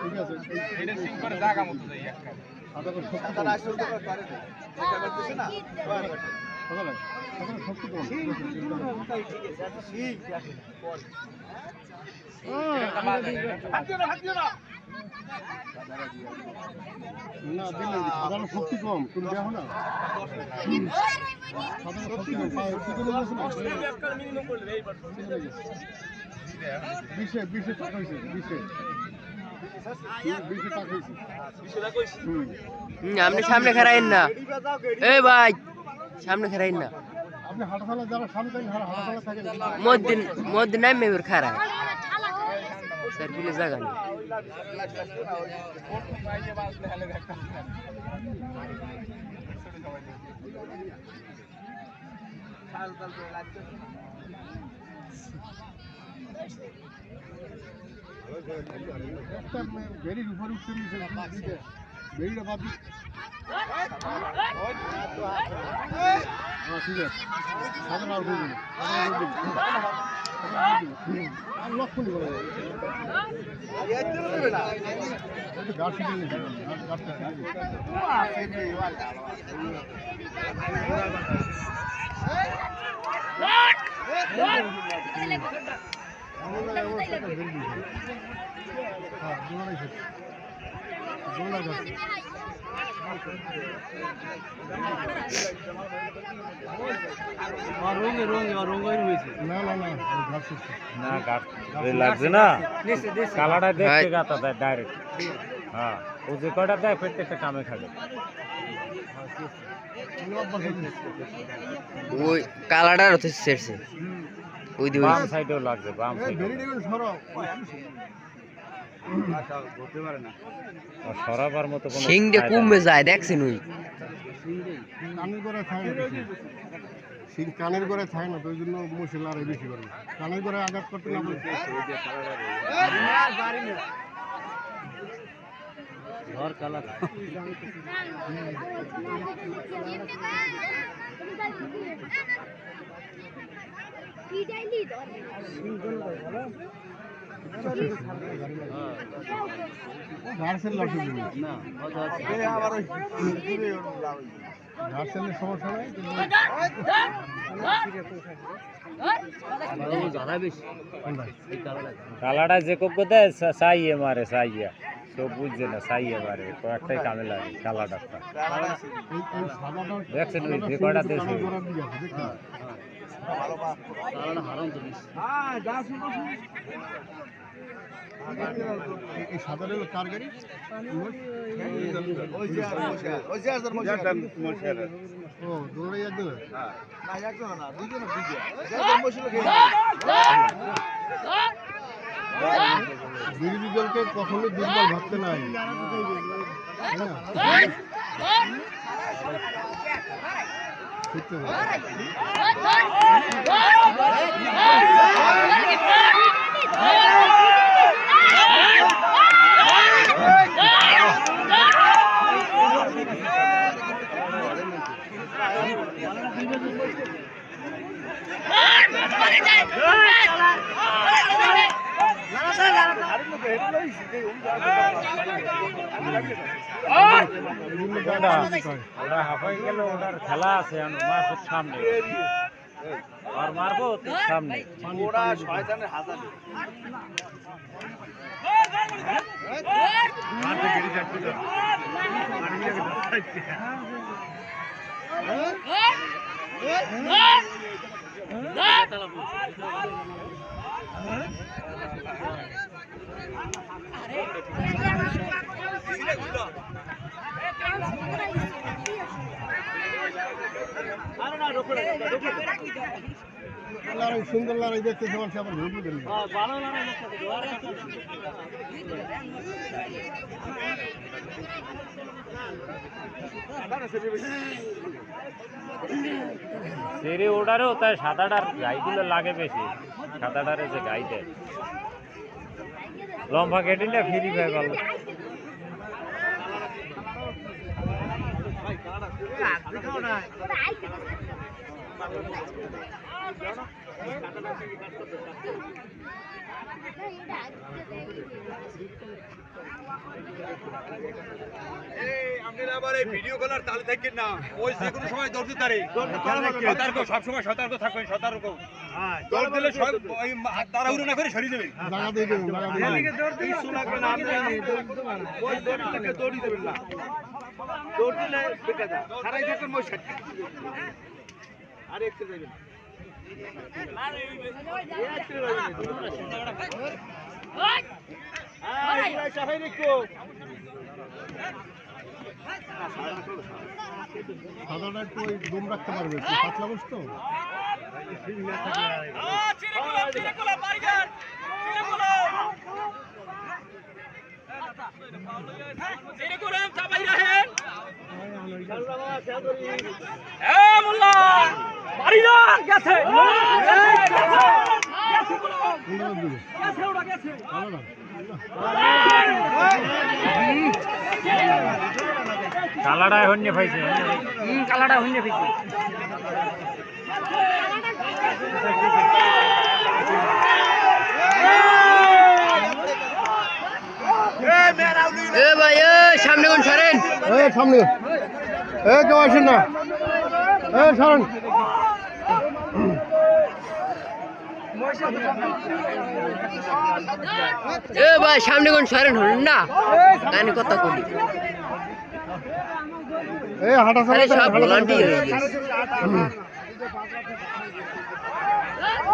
ঠিক আছে এটা সিং করে জায়গা মতো যাই একটা সাঁতারের শক্তি কম সাঁতার সাঁতারের শক্তি কম না? দিলে সাঁতারের শক্তি কম তুমি দেখো না সাঁতারের শক্তি কম চিকন বিশে বিশে টাকা হয়েছে বিশে বিশে টাকা হয়েছে হুম হুম, আপনি সামনে খেরাইন না। এই ভাই সামনে খেরাইন না। মধ্যে মধ্যে নাই নেই। একটা বেরির উপরে উঠতে নিয়েছে বেরিটা হ্যাঁ ঠিক আছে হয়ে গাছ লাগছে না কালাটা দেখতে গাতা দেয় ডাইরেক্ট হ্যাঁ ও যে কয়টা দেয় প্রত্যেকটা কামে খাবে ওই কালাটার হতে সেরছে ওই দি বাম সাইডেও লাগছে বাম সাইডে সরাও। সরাবার মতো কোনো কমবে যায় দেখছেন ওই? কানের করে থাকে সিং। কানের করে থাকে না তো ওই জন্য মশলা আরও বেশি করবে কানের করে আঘাত করতে না ঘর কালার সমস্যা কালাটা যে কোপ দেয় সাইয়ে মারে, সাইয়া। সব বুঝছে না, সাইয়ে মারে। কয়েকটাই কামে লাগে, কালাটা দেখছেন ওই যে দেশে? বিরোধী দলকে কখনোই দুর্বল ভাবতে নাই তাই খেলা আছে সামনে আর মারবো সামনে ওরা সুন্দর লড়াই দেখতেছে মানুষ ভালো লড়াই তাই সাদাটার গাইগুলো লাগে বেশি সাদাটারে যে গাইতে। লম্বা কেটিটা ফ্রি পাই ভালো আবার এই ভিডিও কলার তালে থাকেন না। ওই যে কোনো সময় সতর্ক সবসময় সতর্ক থাকবেন সতর্ক। দৌড় দিলে হাত তাড়াহুড়ো না করে সরিয়ে দেবেন দৌড়ি দেবেন না। দৌড় দিলে সারাই থাকবেন মই আর একটু যাবেন সাদাটা একটু ওই দম রাখতে পারবে পাতলা বস তো কোনটা দিবে ভালো না কালাটা এখন নিয়ে পাইছে। হইনে এ ভাই এ সামনে কোন সরেন। এ সামনে। এ কেউ আসেন না। এ সরেন। এ ভাই সামনে কোন সরেন হলেন না। গানে কথা কলি এ হাঁটা সব ভলান্টি হয়ে গেছে।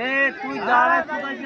এ তুই দাঁড়ায় কোথায়